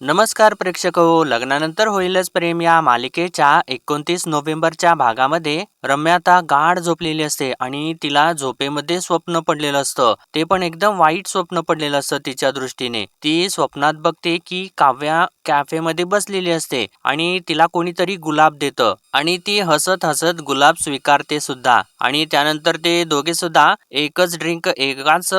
नमस्कार प्रेक्षक हो लग्नानंतर होईलच प्रेम या मालिकेच्या एकोणतीस नोव्हेंबरच्या भागामध्ये रम्या आता गाढ झोपलेली असते आणि तिला झोपेमध्ये स्वप्न पडलेलं असतं. ते पण एकदम वाईट स्वप्न पडलेलं असतं तिच्या दृष्टीने. ती स्वप्नात बघते की काव्या कॅफेमध्ये बसलेली असते आणि तिला कोणीतरी गुलाब देतं. आणि ती हसत हसत गुलाब स्वीकारते सुद्धा. आणि त्यानंतर ते दोघे सुद्धा एकच ड्रिंक एकाच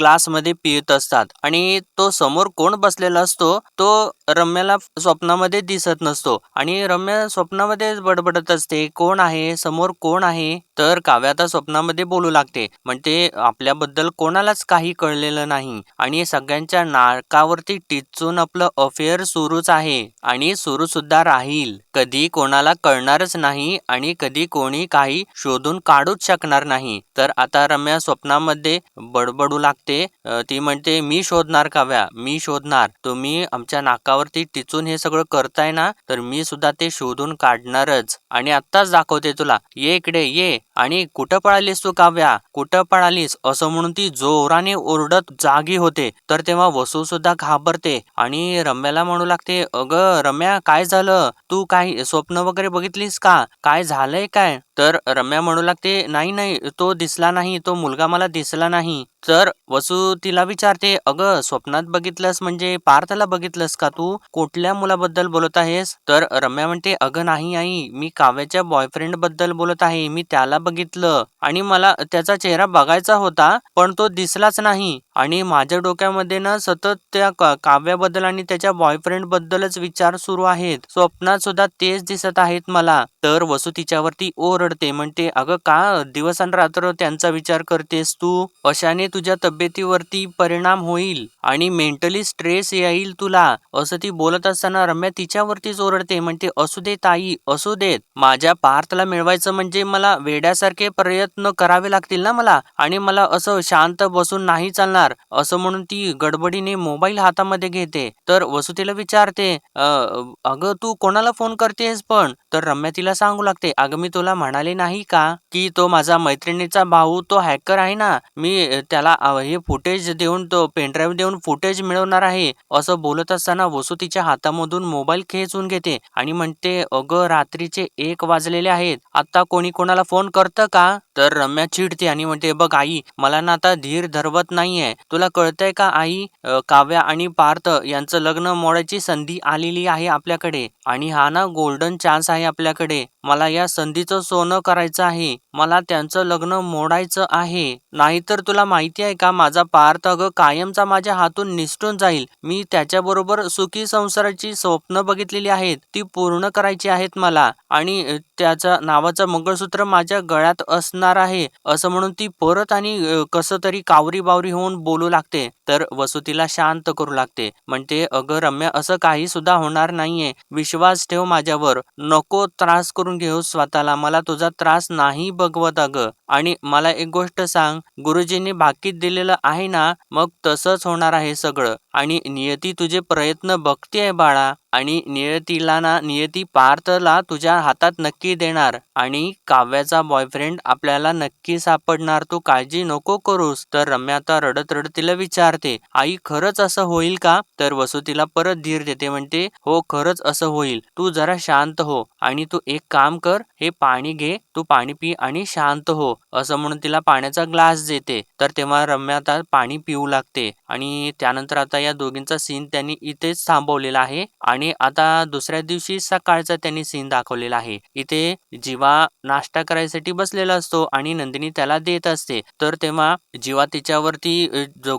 ग्लासमध्ये पित असतात. आणि तो समोर कोण बसलेला असतो तो रम्याला स्वप्नामध्ये दिसत नसतो. आणि रम्या स्वप्नामध्ये बडबडत असते कोण आहे समोर समोर कोण आहे? तर काव्या आता स्वप्नामध्ये बोलू लागते. म्हणते आपल्याबद्दल कोणालाच काही कळलेलं नाही. आणि सगळ्यांच्या नाकावरती टिचून आपलं अफेअर सुरूच आहे. आणि सुरू सुद्धा राहील. कधी कोणाला कळणारच नाही आणि कधी कोणी काही शोधून काढूच शकणार नाही. तर आता रम्या स्वप्नामध्ये बडबडू लागते. ती म्हणते मी शोधणार काव्या मी शोधणार. तुम्ही आमच्या नाकावरती टिचून हे सगळं करताय ना तर मी सुद्धा ते शोधून काढणारच. आणि आत्ताच दाखवते तुला. ये इकडे ये. आणि कुठं पळालीस तू काव्या? कुठं पळालीस? असं म्हणून ती जोराने ओरडत जागी होते. तर तेव्हा वसू सुद्धा घाबरते आणि रम्याला म्हणू लागते अगं रम्या काय झालं? तू काही स्वप्न वगैरे बघितलीस का? काय झालंय काय? तर रम्या म्हणू लागते नाही नाही तो दिसला नाही तो मुलगा मला दिसला नाही. तर वसू तिला विचारते अगं स्वप्नात बघितलंस म्हणजे पार्थला बघितलंस का तू? कुठल्या मुलाबद्दल बोलत आहेस? तर रम्या म्हणते अगं नाही आई मी काव्याच्या बॉयफ्रेंडबद्दल बोलत आहे मी त्याला बघितलं आणि मला त्याचा चेहरा बघायचा होता पण तो दिसलाच नाही आणि माझ्या डोक्यामध्ये ना सतत त्या का- काव्याबद्दल आणि त्याच्या बॉयफ्रेंड बद्दलच विचार सुरू आहेत. स्वप्नात सुद्धा तेच दिसत आहेत मला. तर वसू तिच्यावरती ओर ओरडते म्हणते अगं का दिवस आणि रात्र त्यांचा विचार करतेस तू? अशाने तुझ्या तब्येतीवरती परिणाम होईल. आणि मेंटली स्ट्रेस येईल तुला. असं ती बोलत असताना रम्या तिच्यावरतीच ओरडते म्हणते असू दे ताई असू देत माझ्या पार्थला मिळवायचं म्हणजे मला वेड्यासारखे प्रयत्न करावे लागतील ना मला. आणि मला असं शांत बसून नाही चालणार. असं म्हणून ती गडबडीने मोबाईल हातामध्ये घेते. तर वसुतीला विचारते अगं तू कोणाला फोन करतेस पण? तर रम्या तिला सांगू लागते अगं मी तुला म्हणाले नाही का की तो माझा मैत्रिणीचा भाऊ तो हॅकर आहे ना. मी त्याला हे फुटेज देऊन तो पेनड्राईव्ह देऊन फुटेज मिळवणार आहे. असं बोलत असताना वसू तिच्या हातामधून मोबाईल खेचून घेते आणि म्हणते अगं रात्रीचे एक वाजलेले आहेत. आता कोणी कोणाला फोन करतं का? तर रम्या चिडते आणि म्हणते बघ आई मला ना आता धीर धरवत नाहीये. तुला कळतंय का आई? काव्या आणि पार्थ यांचं लग्न मोडायची संधी आलेली आहे आपल्याकडे. आणि हा ना गोल्डन चान्स आहे आपल्याकडे. मला या संधीचं सोनं करायचं आहे. मला त्यांचं लग्न मोडायचं आहे. नाहीतर तुला माहिती आहे का माझा पार्थ अगं कायमचा माझ्या हातून निसटून जाईल. मी त्याच्याबरोबर सुखी संसाराची स्वप्न बघितलेली आहेत. ती पूर्ण करायची आहेत मला. आणि त्याचा नावाचं मंगळसूत्र माझ्या गळ्यात असणार आहे. असं म्हणून ती परत आणि कसं तरी कावरी बावरी होऊन बोलू लागते. तर वसुतीला शांत करू लागते. म्हणते अगं रम्या असं काही सुद्धा होणार नाहीये. विश्वास ठेव माझ्यावर. नको त्रास करून घेऊ स्वतःला. मला तुझा त्रास नाही बघवत अगं. आणि मला एक गोष्ट सांग. गुरुजींनी बाकीत दिलेलं आहे ना? मग तसंच होणार आहे सगळं. आणि नियती तुझे प्रयत्न बघतीये बाळा आणि नियतीला ना नियती पार्थला तुझ्या हातात नक्की देणार. आणि काव्याचा बॉयफ्रेंड आपल्याला नक्की सापडणार तू काळजी नको करूस. तर रम्या आता रडत रडत तिला विचारते आई खरंच असं होईल का? तर वसू तिला परत धीर देते म्हणते हो खरंच असं होईल. तू जरा शांत हो. आणि तू एक काम कर हे पाणी घे तू पाणी पी आणि शांत हो. असं म्हणून तिला पाण्याचा ग्लास देते. तर तेव्हा रम्या आता पाणी पिऊ लागते. आणि त्यानंतर आता या दोघींचा सीन त्यांनी इथेच थांबवलेला आहे आणि आता दुसऱ्या दिवशी सकाळचा त्यांनी सीन दाखवलेला आहे. इथे जीवा नाश्ता करायसाठी बसलेला असतो आणि नंदिनी त्याला देत असते. तर तेव्हा जीवा तिच्यावरती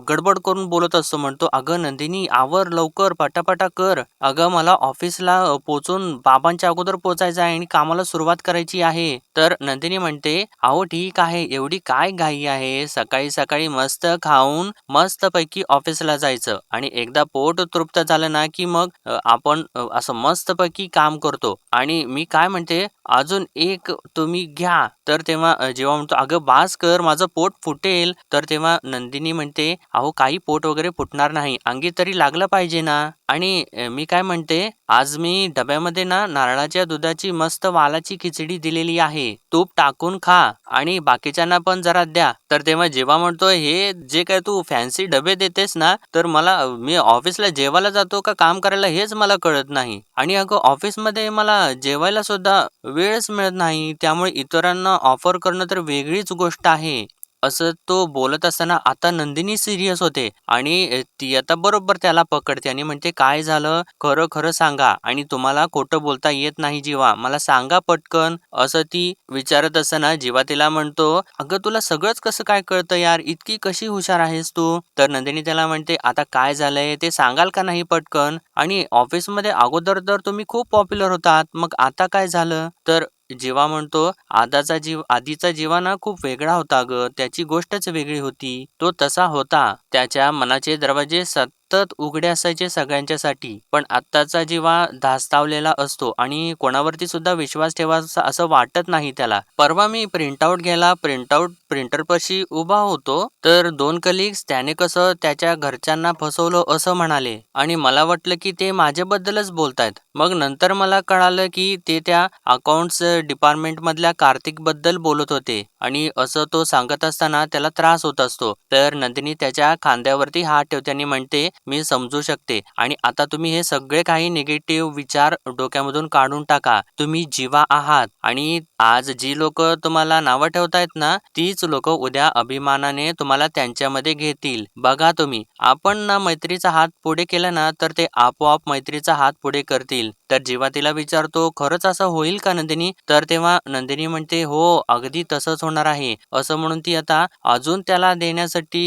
गडबड करून बोलत असतो म्हणतो अगं नंदिनी आवर लवकर पटापटा कर. अगं मला ऑफिसला पोचून बाबांच्या अगोदर पोचायचं आहे आणि कामाला सुरुवात करायची आहे. तर नंदिनी म्हणते अहो ठीक आहे. एवढी काय घाई आहे? सकाळी सकाळी मस्त खाऊन मस्त पैकी ऑफिसला जायचं. आणि एकदा पोट तृप्त झालं ना की मग आपण असं मस्तपैकी काम करतो. आणि मी काय म्हणते अजून एक तुम्ही घ्या. तर तेव्हा जेव्हा म्हणतो अगं बास कर माझं पोट फुटेल. तर तेव्हा नंदिनी म्हणते अहो काही पोट वगैरे फुटणार नाही. अंगी तरी लागलं पाहिजे ना. आणि मी काय म्हणते आज मी डब्यामध्ये ना नारळाच्या दुधाची मस्त वालाची खिचडी दिलेली आहे. तूप टाकून खा आणि बाकीच्यांना पण जरा द्या. तर तेव्हा जेव्हा म्हणतो हे जे काय तू फॅन्सी डबे देतेस ना तर मला मी ऑफिसला जेवायला जातो का काम करायला हेच मला कळत नाही. आणि अगं ऑफिसमध्ये मला जेवायला सुद्धा वेळच मिळत नाही. त्यामुळे इतरांना ऑफर करणं तर वेगळीच गोष्ट आहे. असं तो बोलत असताना आता नंदिनी सिरियस होते. आणि ती आता बरोबर त्याला पकडते आणि म्हणते काय झालं? खरं खरं सांगा. आणि तुम्हाला खोटं बोलता येत नाही जीवा. मला सांगा पटकन. असं ती विचारत असताना जीवा तिला म्हणतो अगं तुला सगळंच कसं काय कळतं यार? इतकी कशी हुशार आहेस तू? तर नंदिनी त्याला म्हणते आता काय झालंय? ते सांगाल का नाही पटकन? आणि ऑफिसमध्ये अगोदर तर तुम्ही खूप पॉप्युलर होतात. मग आता काय झालं? तर जेव्हा म्हणतो आदाचा जीव आधीचा जीवाना खूप वेगळा होता ग. त्याची गोष्टच वेगळी होती. तो तसा होता. त्याच्या मनाचे दरवाजे सतत उघडे असायचे सगळ्यांच्यासाठी. पण आत्ताचा जेव्हा धास्तावलेला असतो आणि कोणावरती सुद्धा विश्वास ठेवायचा असं वाटत नाही त्याला. परवा मी प्रिंटआउट घ्यायला प्रिंटआउट प्रिंटरपाशी उभा होतो तर दोन कलिग्स त्याने कसं त्याच्या घरच्यांना फसवलं असं म्हणाले. आणि मला वाटलं की ते माझ्याबद्दलच बोलतायत. मग नंतर मला कळालं की ते त्या अकाउंट्स डिपार्टमेंट मधल्या कार्तिकबद्दल बोलत होते. आणि असं तो सांगत असताना त्याला त्रास होत असतो. तर नंदिनी त्याच्या खांद्यावरती हात ठेवते आणि म्हणते मी समजू शकते. आणि आता तुम्ही हे सगळे काही निगेटिव्ह विचार डोक्यामधून काढून टाका. तुम्ही जीवा आहात आणि आज जी लोक तुम्हाला नावं ठेवतायत ना तीच लोक उद्या अभिमानाने तुम्हाला त्यांच्यामध्ये घेतील. बघा तुम्ही आपण ना मैत्रीचा हात पुढे केला ना तर ते आपोआप मैत्रीचा हात पुढे करतील. तर जेव्हा तिला विचारतो खरंच असं होईल का नंदिनी? तर तेव्हा नंदिनी म्हणते हो अगदी तसंच होणार आहे. असं म्हणून ती आता अजून त्याला देण्यासाठी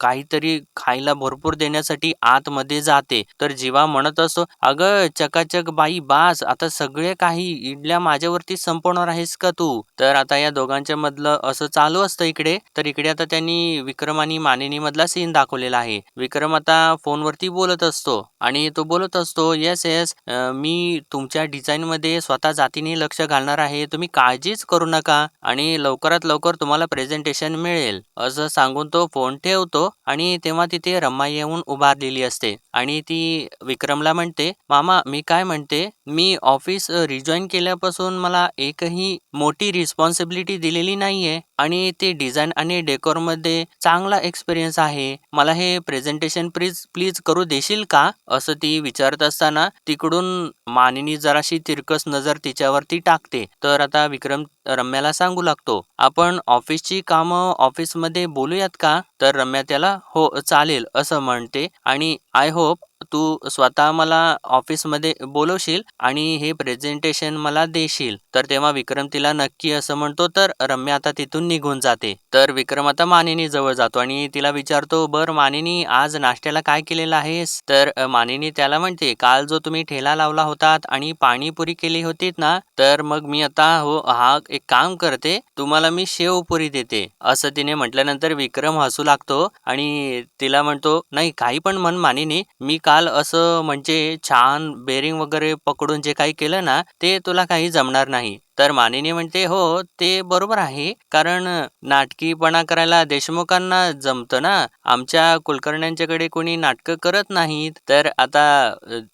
काहीतरी खायला भरपूर देण्यासाठी आतमध्ये जाते. तर जीवा म्हणत असतो अगं चकाचक बाई बास आता सगळे काही इडल्या माझ्यावरती संपवणार आहेस का तू? तर आता या दोघांच्या मधलं असं चालू असतं इकडे. तर इकडे आता त्यांनी विक्रम आणि मानिनी मधला सीन दाखवलेला आहे. विक्रम आता फोनवरती बोलत असतो. आणि तो बोलत असतो येस येस मी तुमच्या डिझाईन मध्ये स्वतः जातीने लक्ष घालणार आहे. तुम्ही काळजीच करू नका. आणि लवकरात लवकर तुम्हाला प्रेझेंटेशन मिळेल. असं सांगून तो फोन ठेवतो. आणि तेव्हा तिथे रम्मा येऊन उभारलेली असते. आणि ती विक्रमला म्हणते मामा मी काय म्हणते? मी ऑफिस रिजॉईन केल्यापासून मला एकही मोठी रिस्पॉन्सिबिलिटी दिलेली नाहीये आणि ते डिझाईन आणि डेकोरमध्ये चांगला एक्सपिरियन्स आहे. मला हे प्रेझेंटेशन प्लीज प्लीज करू देशील का? असं ती विचारत असताना तिकडून मानिनी जराशी तिरकस नजर तिच्यावरती टाकते. तर आता विक्रम रम्याला सांगू लागतो आपण ऑफिसची कामं ऑफिसमध्ये बोलूयात का? तर रम्या त्याला हो चालेल असं म्हणते आणि आय होप तू स्वतः मला ऑफिसमध्ये बोलवशील आणि हे प्रेझेंटेशन मला देशील. तर तेव्हा विक्रम तिला नक्की असं म्हणतो तर रम्या आता तिथून निघून जाते. तर विक्रम आता मानिनी जवळ जातो आणि तिला विचारतो बर मानिनी आज नाश्त्याला काय केलेलं आहेस? तर मानिनी त्याला म्हणते काल जो तुम्ही ठेला लावला होतात आणि पाणीपुरी केली होती ना तर मग मी आता हो हा एक काम करते तुम्हाला मी शेवपुरी देते. असं तिने म्हटल्यानंतर विक्रम हसू लागतो आणि तिला म्हणतो नाही काही पण मन मानिनी मी काल असं म्हणजे छान बेरिंग वगैरे पकडून जे काही केलं ना ते तुला काही जमणार नाही. तर मानिनी म्हणते हो ते बरोबर आहे. कारण नाटकीपणा करायला देशमुखांना जमतं ना. आमच्या कुलकर्ण्यांच्याकडे कोणी नाटकं करत नाहीत. तर आता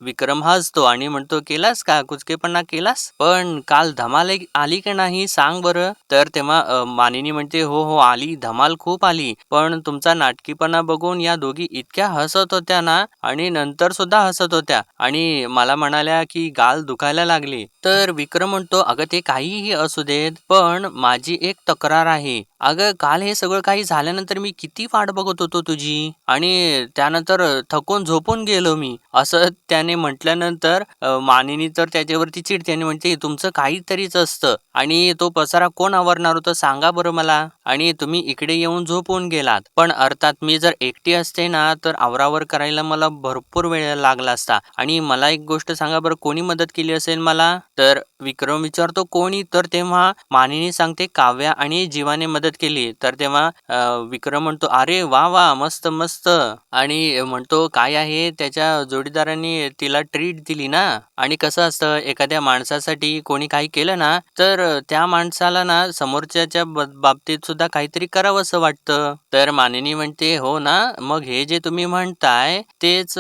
विक्रम हसतो आणि म्हणतो केलास का? कुचकेपणा केलास? पण काल धमाल आली की नाही? सांग बरं. तर तेव्हा मानिनी म्हणते हो हो आली. धमाल खूप आली. पण तुमचा नाटकीपणा बघून या दोघी इतक्या हसत होत्या ना. आणि नंतर सुद्धा हसत होत्या. आणि मला म्हणाल्या की गाल दुखायला लागली. तर विक्रम म्हणतो अगं ते काहीही असू देत पण माझी एक तक्रार आहे. अगं काल हे सगळं काही झाल्यानंतर मी किती वाट बघत होतो तुझी? आणि त्यानंतर थकून झोपून गेलो मी. असं त्याने म्हटल्यानंतर मानिनी तर त्याच्यावरती चिडते आणि म्हणते तुमचं काहीतरीच असतं आणि तो पसारा कोण आवरणार होतं सांगा बरं मला. आणि तुम्ही इकडे येऊन झोपून गेलात. पण अर्थात मी जर एकटी असते ना तर आवरावर करायला मला भरपूर वेळ लागला असता. आणि मला एक गोष्ट सांगा बरं कोणी मदत केली असेल मला? तर विक्रम विचारतो कोणी? तर तेव्हा मानिनी सांगते काव्या आणि जीवाने मदत केली. तर तेव्हा विक्रम म्हणतो अरे वा वा मस्त मस्त. आणि म्हणतो काय आहे त्याच्या जोडीदारांनी तिला ट्रीट दिली ना? आणि कसं असतं एखाद्या माणसासाठी कोणी काही केलं ना तर त्या माणसाला ना समोरच्याच्या बाबतीत सुद्धा काहीतरी करावं असं वाटतं. तर मानिनी म्हणते हो ना मग हे जे तुम्ही म्हणताय तेच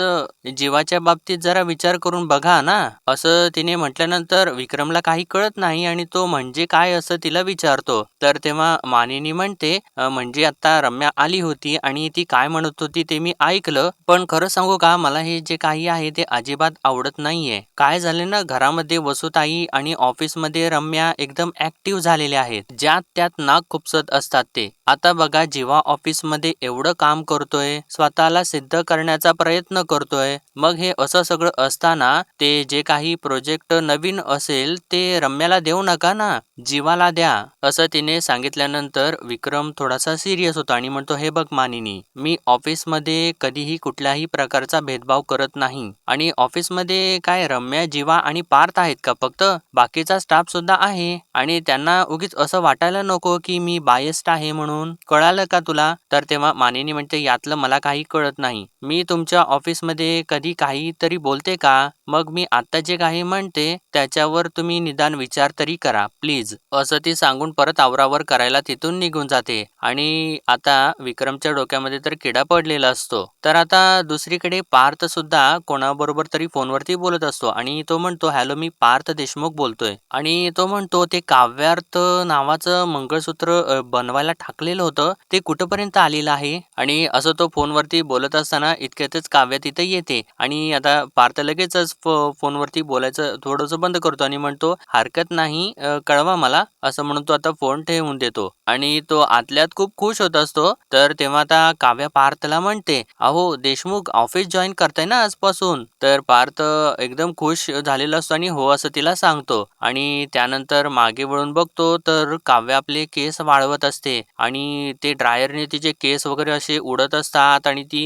जीवाच्या बाबतीत जरा विचार करून बघा ना. असं तिने म्हटल्यानंतर विक्रमला काही कळत नाही आणि तो म्हणजे काय असं तिला विचारतो. तर तेव्हा मानिनी म्हणते म्हणजे आता रम्या आली होती आणि ती काय म्हणत होती ते मी ऐकलं पण खरं सांगू का मला हे जे काय काही आहे ते अजिबात आवडत नाहीये. काय झाले ना घरामध्ये वसुताई आणि ऑफिसमध्ये रम्या एकदम ऍक्टिव्ह झालेल्या आहेत. ज्यात त्यात नाक खुपसत असतात ते. आता बघा जेव्हा ऑफिसमध्ये एवढं काम करतोय स्वतःला सिद्ध करण्याचा प्रयत्न करतोय मग हे असं सगळं असताना ते जे काही प्रोजेक्ट नवीन असेल ते रम्याला देऊ नका ना जीवाला द्या असं तिने सांगितल्यानंतर विक्रम थोडासा सिरियस होतो आणि म्हणतो हे बघ मानिनी मी ऑफिसमध्ये कधीही कुठल्याही प्रकारचा भेदभाव करत नाही आणि ऑफिसमध्ये काय रम्या जीवा आणि पार्थ आहेत का फक्त? बाकीचा स्टाफ सुद्धा आहे आणि त्यांना उगीच असं वाटायला नको की मी बायस्ट आहे म्हणून म्हणून कळालं का तुला? तर तेव्हा मानिनी म्हणते यातलं मला काही कळत नाही. मी तुमच्या ऑफिसमध्ये कधी काही तरी बोलते का? मग मी आता जे काही म्हणते त्याच्यावर तुम्ही निदान विचार तरी करा प्लीज. असं ती सांगून परत आवरावर करायला तिथून निघून जाते. आणि आता विक्रमच्या डोक्यामध्ये तर किडा पडलेला असतो. तर आता दुसरीकडे पार्थ सुद्धा कोणाबरोबर तरी फोनवरती बोलत असतो आणि तो म्हणतो हॅलो मी पार्थ देशमुख बोलतोय. आणि तो म्हणतो ते काव्यार्थ नावाचं मंगळसूत्र बनवायला बनवायला टाकलेलं होतं ते कुठपर्यंत आलेलं आहे? आणि असं तो फोनवरती बोलत असताना इतक्यातच काव्य तिथे येते. आणि आता पार्थ लगेचच फोनवरती बोलायचं थोडंसं बंद करतो आणि म्हणतो हरकत नाही कळवा मला असं म्हणून तो आता फोन ठेवून देतो. आणि तो आतल्यात खूप खुश होत असतो. तर तेव्हा आता काव्या पार्थला म्हणते अहो देशमुख ऑफिस जॉईन करताय ना आजपासून? तर पार्थ एकदम खुश झालेला असतो आणि हो असं तिला सांगतो. आणि त्यानंतर मागे वळून बघतो तर काव्य आपले केस वाळवत असते. आणि आणि ते ड्रायरने तिचे केस वगैरे असे उडत असतात आणि ती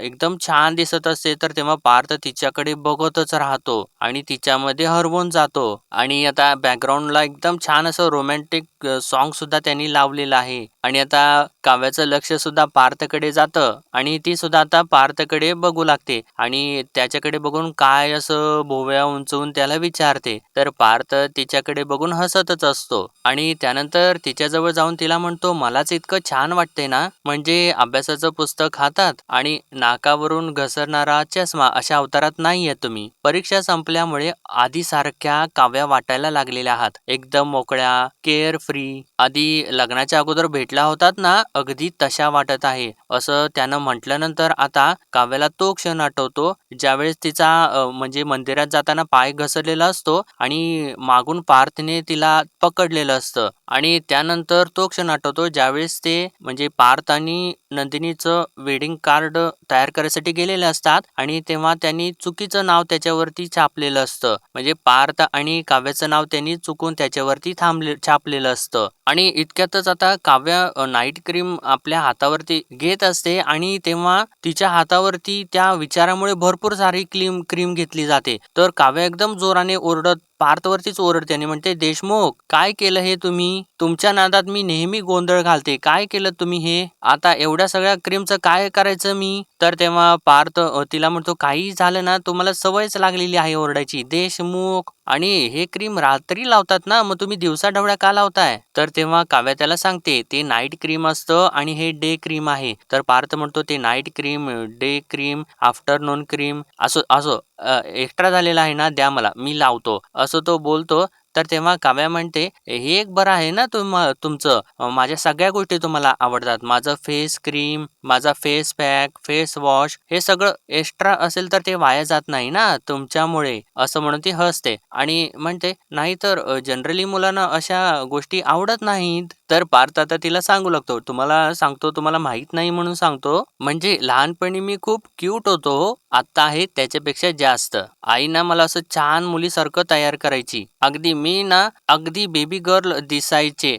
एकदम छान दिसत असते तर तेव्हा पार्थ तिच्याकडे बघतच राहतो आणि तिच्यामध्ये हरवून जातो. आणि आता बॅकग्राऊंडला एकदम छान असं रोमॅन्टिक सॉन्ग सुद्धा त्यांनी लावलेलं आहे. आणि आता काव्याचं लक्ष सुद्धा पार्थकडे जातं आणि ती सुद्धा आता पार्थकडे बघू लागते. आणि त्याच्याकडे बघून काय असं भोवया उंचवून त्याला विचारते. तर पार्थ तिच्याकडे बघून हसतच असतो. आणि त्यानंतर तिच्याजवळ जाऊन तिला म्हणतो मलाच इतकं छान वाटते ना म्हणजे अभ्यासाचं पुस्तक हातात आणि नाकावरून घसरणारा चष्मा अशा अवतारात नाहीये तुम्ही. परीक्षा संपल्यामुळे आधी सारख्या काव्या वाटायला लागलेल्या आहात. एकदम मोकळ्या केअर फ्री आधी लग्नाच्या अगोदर भेटला होतात ना अगदी तशा वाटत आहे. असं त्यानं म्हटल्यानंतर आता काव्याला तो क्षण आठवतो ज्यावेळेस तिचा म्हणजे मंदिरात जाताना पाय घसरलेला असतो आणि मागून पार्थने तिला पकडलेलं असतं. आणि त्यानंतर तो क्षण आठवतो ज्यावेळेस ते म्हणजे पार्थ आणि नंदिनीचं वेडिंग कार्ड तयार करायसाठी गेलेले असतात आणि तेव्हा त्यांनी चुकीचं नाव त्याच्यावरती छापलेलं असतं. म्हणजे पार्थ आणि काव्याचं नाव त्यांनी चुकून त्याच्यावरती थांबले छापलेलं असतं. आणि इतक्यातच आता काव्य नाईट क्रीम आपल्या हातावरती घेत असते आणि तेव्हा तिच्या हातावरती त्या विचारामुळे भरपूर सारी क्रीम क्रीम घेतली जाते. तर काव्य एकदम जोराने ओरडत पार्थवरतीच ओरडते आणि म्हणते देशमुख काय केलं हे तुम्ही? तुमच्या नादात मी नेहमी गोंधळ घालते. काय केलं तुम्ही हे? आता एवढ्या सगळ्या क्रीमचं काय करायचं मी? तर तेव्हा पार्थ तिला म्हणतो काही झालं ना तुम्हाला सवयच लागलेली आहे ओरडायची. देशमुख. आणि हे क्रीम रात्री लावतात ना मग तुम्ही दिवसा ढवळ्या का लावताय? तर तेव्हा काव्या त्याला सांगते ते नाईट क्रीम असतं आणि हे डे क्रीम आहे. तर पार्थ म्हणतो ते night cream day cream afternoon cream असो असो. एक्स्ट्रा झालेला आहे ना द्या मला. मी लावतो. असं तो बोलतो. तर तेव्हा काव्या म्हणते हे एक बरं आहे ना तुम तुमचं? माझ्या सगळ्या गोष्टी तुम्हाला आवडतात. माझं फेस क्रीम माझा फेस पॅक फेस वॉश हे सगळं एक्स्ट्रा असेल तर ते वाया जात नाही ना तुमच्यामुळे. असं म्हणून ती हसते आणि म्हणते नाही तर जनरली मुलांना अशा गोष्टी आवडत नाहीत. तर पार्थ आता तिला सांगू लागतो तुम्हाला सांगतो तुम्हाला माहीत नाही म्हणून सांगतो. म्हणजे लहानपणी मी खूप क्यूट होतो. आता आहे त्याच्यापेक्षा जास्त. आईना मला असं छान मुलीसारखं तयार करायची. अगदी मी ना अगदी बेबी गर्ल दिसायचे.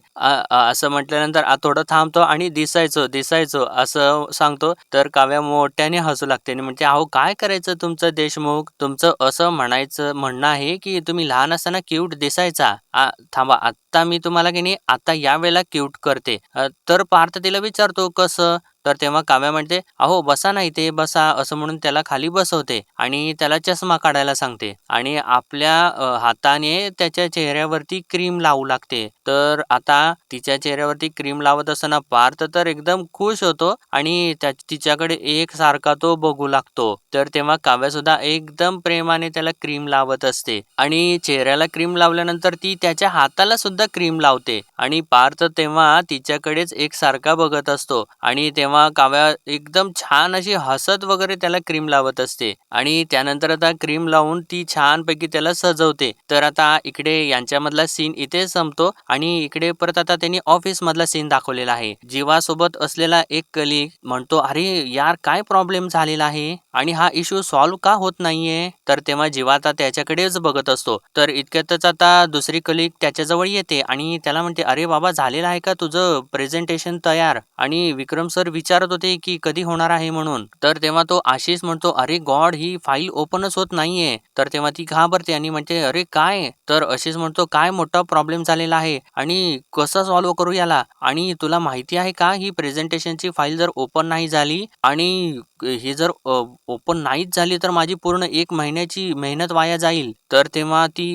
असं म्हटल्यानंतर थोडं थांबतो आणि दिसायचो दिसायचो असं सांगतो. तर काव्या मोठ्याने हसू लागते आणि म्हणते अहो काय करायचं तुमचं देशमुख? तुमचं असं म्हणायचं म्हणणं आहे की तुम्ही लहान असताना क्यूट दिसायचा. आ, थांबा आता मी तुम्हाला की नाही आता या वेळेला क्यूट करते. अ, तर पार्थ तिला विचारतो कसं? तर तेव्हा काव्या म्हणते अहो बसा ना इथे बसा असं म्हणून त्याला खाली बसवते आणि त्याला चष्मा काढायला सांगते आणि आपल्या अ, हाताने त्याच्या चेहऱ्यावरती क्रीम लावू लागते. तर आता तिच्या चेहऱ्यावरती क्रीम लावत असताना पार्थ तर एकदम खुश होतो आणि तिच्याकडे एक सारखा तो बघू लागतो. तर तेव्हा काव्या सुद्धा एकदम प्रेमाने त्याला क्रीम लावत असते. आणि चेहऱ्याला क्रीम लावल्यानंतर ती त्याच्या हाताला सुद्धा क्रीम लावते. आणि पार्थ तेव्हा तिच्याकडेच एक सारखा बघत असतो. आणि तेव्हा काव्या एकदम छान अशी हसत वगैरे त्याला क्रीम लावत असते. आणि त्यानंतर आता क्रीम लावून ती छानपैकी त्याला सजवते. तर आता इकडे यांच्यामधला सीन इथे संपतो. आणि इकडे परत आता त्यांनी ऑफिस मधला सीन दाखवलेला आहे. जीवासोबत असलेला एक कली म्हणतो अरे यार काय प्रॉब्लेम झालेला आहे? आणि हा इश्यू सॉल्व्ह का होत नाहीये? तर तेव्हा जीवा आता त्याच्याकडेच बघत असतो. तर इतक्यातच आता दुसरी कलिक त्याच्याजवळ येते आणि त्याला म्हणते अरे बाबा झालेला आहे का तुझं प्रेझेंटेशन तयार? आणि विक्रम सर विचारत होते की कधी होणार आहे म्हणून? तर तेव्हा तो आशिष म्हणतो अरे गॉड ही फाईल ओपनच होत नाहीये. तर तेव्हा ती घाबरते आणि म्हणते अरे काय? तर आशिष म्हणतो काय मोठा प्रॉब्लेम झालेला आहे? आणि कसं सॉल्व्ह करू याला? आणि तुला माहिती आहे का ही प्रेझेंटेशनची फाईल जर ओपन नाही झाली आणि हे जर ओपन नाहीच झाली तर माझी पूर्ण एक महिन्याची मेहनत वाया जाईल. तर तेव्हा ती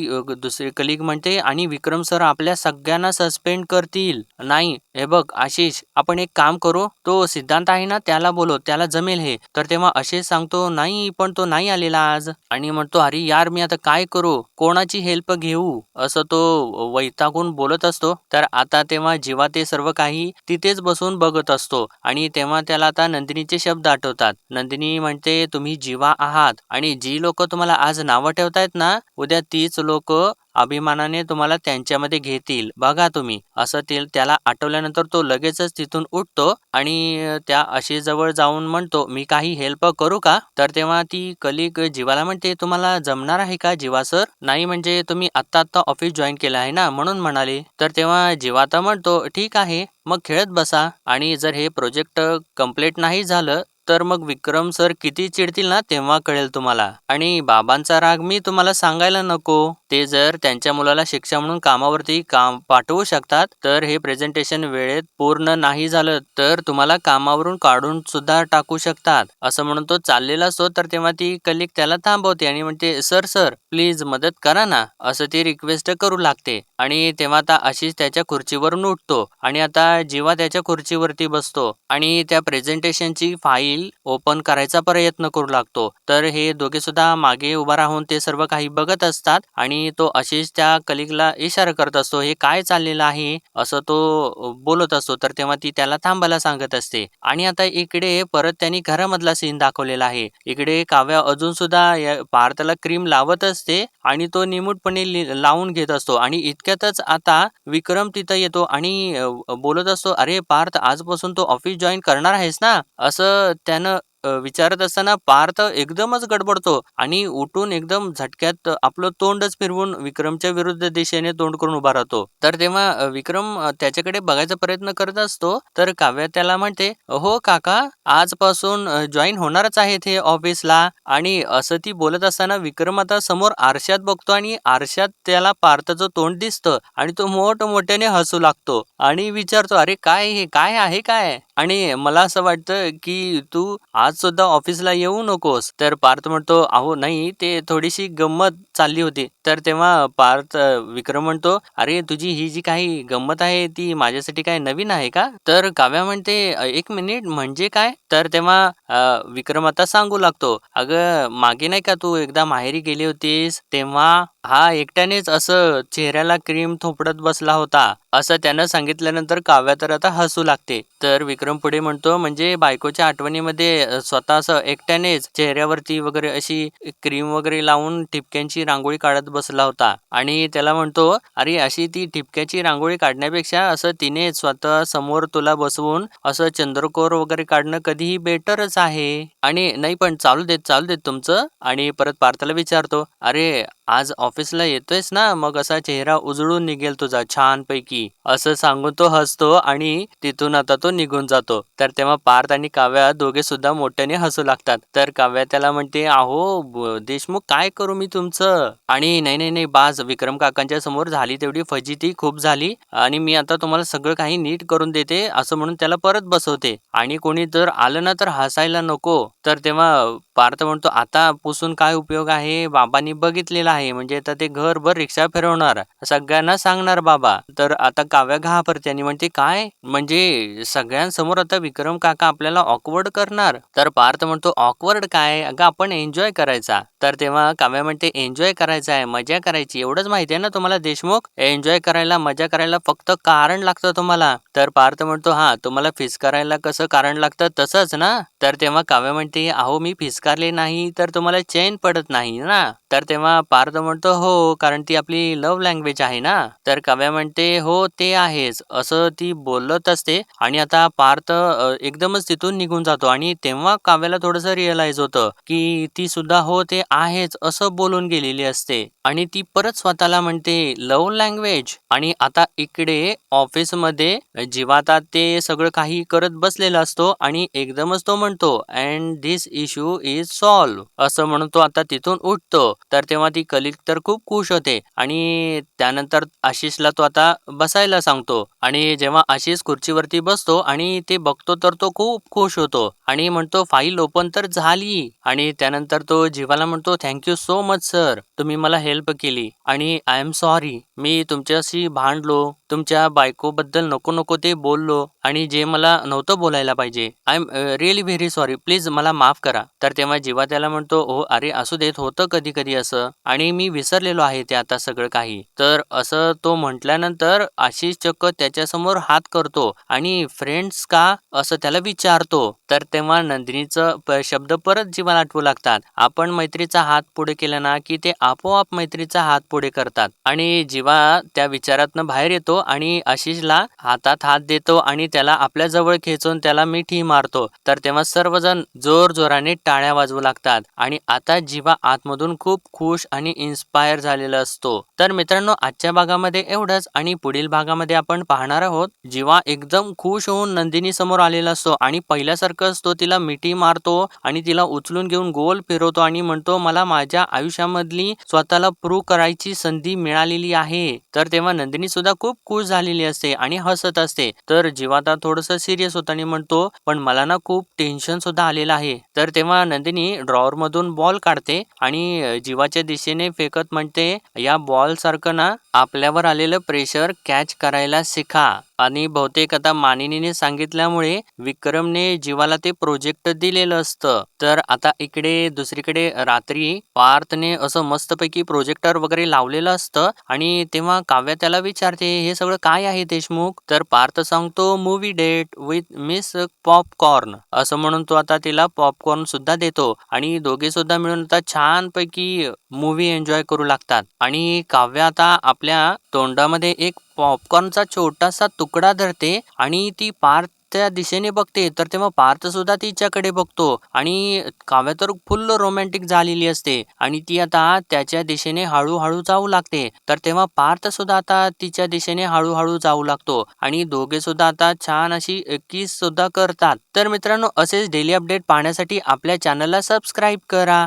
दुसरी कलिक म्हणते आणि विक्रम सर आपल्या सगळ्यांना सस्पेंड करतील. नाही हे बघ आशिष आपण एक काम करू. तो सिद्धांत आहे ना त्याला बोलो त्याला जमेल हे. तर तेव्हा असे सांगतो नाही पण तो नाही आलेला आज. आणि म्हणतो अरे यार मी आता काय करू? कोणाची हेल्प घेऊ? असं तो वैतागून बोलत असतो. तर आता तेव्हा जेव्हा ते सर्व काही तिथेच बसून बघत असतो. आणि तेव्हा त्याला आता नंदिनीचे शब्द आठवतात. नंदिनी म्हणते तुम्ही जीवा आहात आणि जी लोक तुम्हाला आज नावं ठेवतायत ना उद्या तीच लोक अभिमानाने तुम्हाला त्यांच्यामध्ये घेतील. बघा तुम्ही. असं ते त्याला आठवल्यानंतर तो लगेचच तिथून उठतो आणि त्या अशी जवळ जाऊन म्हणतो मी काही हेल्प करू का? तर तेव्हा ती कलिक जीवाला म्हणते तुम्हाला जमणार आहे का जीवा सर नाही म्हणजे तुम्ही आत्ता आत्ता ऑफिस जॉईन केलं आहे ना म्हणून म्हणाले. तर तेव्हा जीवा तर म्हणतो ठीक आहे मग खेळत बसा आणि जर हे प्रोजेक्ट कंप्लीट नाही झालं तर मग विक्रम सर किती चिडतील ना तेव्हा कळेल तुम्हाला. आणि बाबांचा राग मी तुम्हाला सांगायला नको. ते जर त्यांच्या मुलाला शिक्षा म्हणून कामावरती काम पाठवू शकतात तर हे प्रेझेंटेशन वेळेत पूर्ण नाही झालं तर तुम्हाला कामावरून काढून सुद्धा टाकू शकतात. असं म्हणून तो चाललेला असतो तर तेव्हा ती कलिक त्याला थांबवते आणि म्हणते सर सर प्लीज मदत करा ना. असं ती रिक्वेस्ट करू लागते. आणि तेव्हा आता अशीच त्याच्या खुर्चीवरून उठतो आणि आता जेव्हा त्याच्या खुर्चीवरती बसतो आणि त्या प्रेझेंटेशनची फाईल ओपन करायचा प्रयत्न करू लागतो तर हे दोघे सुद्धा मागे उभा राहून ते सर्व काही बघत असतात आणि तो अशीच त्या कलिगला इशारा करत असतो हे काय चाललेलं आहे? असं तो बोलत असतो तर तेव्हा ती त्याला थांबायला सांगत असते. आणि आता इकडे परत त्यांनी घरामधला सीन दाखवलेला आहे. इकडे काव्या अजून सुद्धा पार्थला क्रीम लावत असते आणि तो निमूटपणे लि- लावून घेत असतो आणि इतक्यातच आता विक्रम तिथं येतो आणि बोलत असतो अरे पार्थ आजपासून तो ऑफिस जॉईन करणार आहेस ना? असं त्यानं विचारत असताना पार्थ एकदमच गडबडतो आणि उठून एकदम झटक्यात आपलं तोंडच फिरवून विक्रमच्या विरुद्ध दिशेने तोंड करून उभा राहतो. तर तेव्हा विक्रम त्याच्याकडे बघायचा प्रयत्न करत असतो. तर काव्या त्याला म्हणते हो काका आजपासून जॉईन होणारच आहेत हे ऑफिसला आणि असं ती बोलत असताना विक्रम आता समोर आरशात बघतो आणि आरशात त्याला पार्थचं तोंड दिसतं आणि तो मोठ मोठ्याने हसू लागतो आणि विचारतो अरे काय हे? काय आहे? काय? आणि मला असं वाटतं की तू आज आज सुद्धा ऑफिसला येऊ नकोस. तर पार्थ म्हणतो अहो नाही ते थोडीशी गंमत चालली होती. तर तेव्हा पार्थ विक्रम म्हणतो अरे तुझी ही जी काही गंमत आहे ती माझ्यासाठी काय नवीन आहे का? तर काव्या म्हणते एक मिनिट म्हणजे काय? तर तेव्हा विक्रम आता सांगू लागतो अगं मागे नाही का तू एकदा माहेरी गेली होतीस? तेव्हा हा एकट्यानेच असं चेहऱ्याला क्रीम थोपडत बसला होता. असं त्यानं सांगितल्यानंतर काव्या तर आता हसू लागते. तर विक्रम पुढे म्हणतो म्हणजे बायकोच्या आठवणीमध्ये स्वतः असं एकट्यानेच चेहऱ्यावरती वगैरे अशी क्रीम वगैरे लावून ठिपक्यांची रांगोळी काढत बसला होता. आणि त्याला म्हणतो अरे अशी ती ठिपक्याची रांगोळी काढण्यापेक्षा असं तिने स्वतः समोर तुला बसवून असं चंद्रकोर वगैरे काढणं कधीही बेटरच आहे. आणि नाही पण चालू देत चालू देत तुमचं. आणि परत पार्थला विचारतो अरे आज ऑफिसला येतोयस ना मग असा चेहरा उजळून निघेल तुझा छानपैकी. असं सांगून तो हसतो आणि तिथून आता तो निघून जातो. तर तेव्हा पार्थ आणि काव्या दोघे सुद्धा मोठ्याने हसू लागतात. तर काव्या त्याला म्हणते अहो देशमुख काय करू मी तुमचं? आणि नाही नाही नाही बाज विक्रम काकांच्या समोर झाली तेवढी फजिती खूप झाली. आणि मी आता तुम्हाला सगळं काही नीट करून देते असं म्हणून त्याला परत बसवते. आणि कोणी जर आलं ना तर हसायला नको. तर तेव्हा पार्थ म्हणतो आता पुसून काय उपयोग आहे? बाबांनी बघितलेलं आहे. म्हणजे आता ते घरभर रिक्षा फिरवणार. सगळ्यांना सांगणार बाबा. तर आता काव्या घाबरते आणि म्हणते काय? म्हणजे सगळ्यांसमोर आता विक्रम काका आपल्याला ऑकवर्ड करणार? तर पार्थ म्हणतो ऑकवर्ड काय? अगं आपण एन्जॉय करायचा. तर तेव्हा काव्या म्हणते एन्जॉय करायचा आहे. मजा करायची. एवढंच माहिती आहे ना तुम्हाला देशमुख? एन्जॉय करायला मजा करायला फक्त कारण लागतं तुम्हाला. तर पार्थ म्हणतो हा तुम्हाला फिस करायला कसं कारण लागतं? तसंच ना? तर तेव्हा काव्या म्हणते अहो मी फिसकारले नाही तर तुम्हाला चैन पडत नाही ना. तर तेव्हा पार्थ म्हणतो हो कारण ती आपली लव्ह लँग्वेज आहे ना. तर काव्या म्हणते हो ते आहेच. असं ती बोलत असते आणि आता पार्थ एकदमच तिथून निघून जातो आणि तेव्हा काव्याला थोडंसं रिअलाइज होतं की ती सुद्धा हो ते आहेच असं बोलून गेलेली असते. आणि ती परत स्वतःला म्हणते लव्ह लँग्वेज आणि आता इकडे ऑफिसमध्ये जीवाता ते सगळं काही करत बसलेला असतो आणि एकदमच तो म्हणतो and this issue is solved असं म्हणून तो आता तिथून उठतो. तर तेव्हा ती कलिक तर खूप खुश होते. आणि त्यानंतर आशिषला तो आता बसायला सांगतो. आणि जेव्हा आशिष खुर्चीवरती बसतो आणि ते बघतो तर तो खूप खुश होतो. आणि म्हणतो फाईल ओपन तर झाली. आणि त्यानंतर तो जीवाला म्हणतो थँक्यू सो मच सर. तुम्ही मला हेल्प केली. आणि आय एम सॉरी. मी तुमच्याशी भांडलो तुमच्या बायकोबद्दल नको नको ते बोललो आणि जे मला नव्हतं बोलायला पाहिजे. I am really very sorry please मला माफ करा. तर तेव्हा जीवा त्याला म्हणतो हो अरे असू देत होतं कधी कधी असं. आणि मी विसरलेलो आहे ते आता सगळं काही. तर असं तो म्हटल्यानंतर आशिष चक्क त्याच्यासमोर हात करतो आणि फ्रेंड्स का? असं त्याला विचारतो. तर तेव्हा नंदिनीचं प- शब्द परत जीवाला आठवू लागतात. आपण मैत्रीचा हात पुढे केला ना की ते आपोआप मैत्रीचा हात पुढे करतात. आणि जीवा त्या विचारातनं बाहेर येतो आणि आशिषला हातात हात देतो आणि त्याला आपल्या जवळ खेचून त्याला मिठी मारतो. तर तेव्हा सर्वजण जोर जोराने टाळ्या वाजवू लागतात आणि आता जीवा आतमधून खूप खुश आणि इन्स्पायर झालेला असतो. तर मित्रांनो आजच्या भागामध्ये एवढंच आणि पुढील भागामध्ये आपण पाहणार आहोत जीवा एकदम खुश होऊन नंदिनी समोर आलेला असतो आणि पहिल्यासारखंच तो तिला मिठी मारतो आणि तिला उचलून घेऊन गोल फिरवतो आणि म्हणतो मला माझ्या आयुष्यामधली स्वतःला प्रूव्ह करायची संधी मिळालेली आहे. तर तेव्हा नंदिनी सुद्धा खूप खुश झालेली असते आणि हसत असते. तर जीवाता थोडस सिरियस होतं आणि म्हणतो पण मला ना खूप टेन्शन सुद्धा आलेलं आहे. तर तेव्हा नंदिनी ड्रॉवर मधून बॉल काढते आणि जीवाच्या दिशेने फेकत म्हणते या बॉल सारखं ना आपल्यावर आलेलं प्रेशर कॅच करायला शिका. आणि बहुतेक आता मानिनीने सांगितल्यामुळे विक्रमने जीवाला ते प्रोजेक्ट दिलेलं असतं. तर आता इकडे दुसरीकडे रात्री पार्थने असं मस्तपैकी प्रोजेक्टर वगैरे लावलेलं असतं. आणि तेव्हा काव्या त्याला विचारते हे सगळं काय आहे देशमुख? तर पार्थ सांगतो movie date with miss popcorn असं म्हणून तो आता तिला पॉपकॉर्न सुद्धा देतो. आणि दोघे सुद्धा मिळून आता छानपैकी मूवी एन्जॉय करू लागतात. आणि काव्य आता आपल्या तोंडामध्ये एक पॉपकॉर्नचा छोटासा तुकडा धरते आणि ती पार्थ त्या दिशेने बघते. तर तेव्हा पार्थ सुद्धा तिच्याकडे बघतो आणि काव्य तर फुल्ल रोमॅन्टिक झालेली असते आणि ती आता त्याच्या दिशेने हळूहळू जाऊ लागते. तर तेव्हा पार्थ सुद्धा आता तिच्या दिशेने हळूहळू जाऊ लागतो आणि दोघे सुद्धा आता छान अशी किस सुद्धा करतात. तर मित्रांनो असेच डेली अपडेट पाहण्यासाठी आपल्या चॅनलला सबस्क्राईब करा.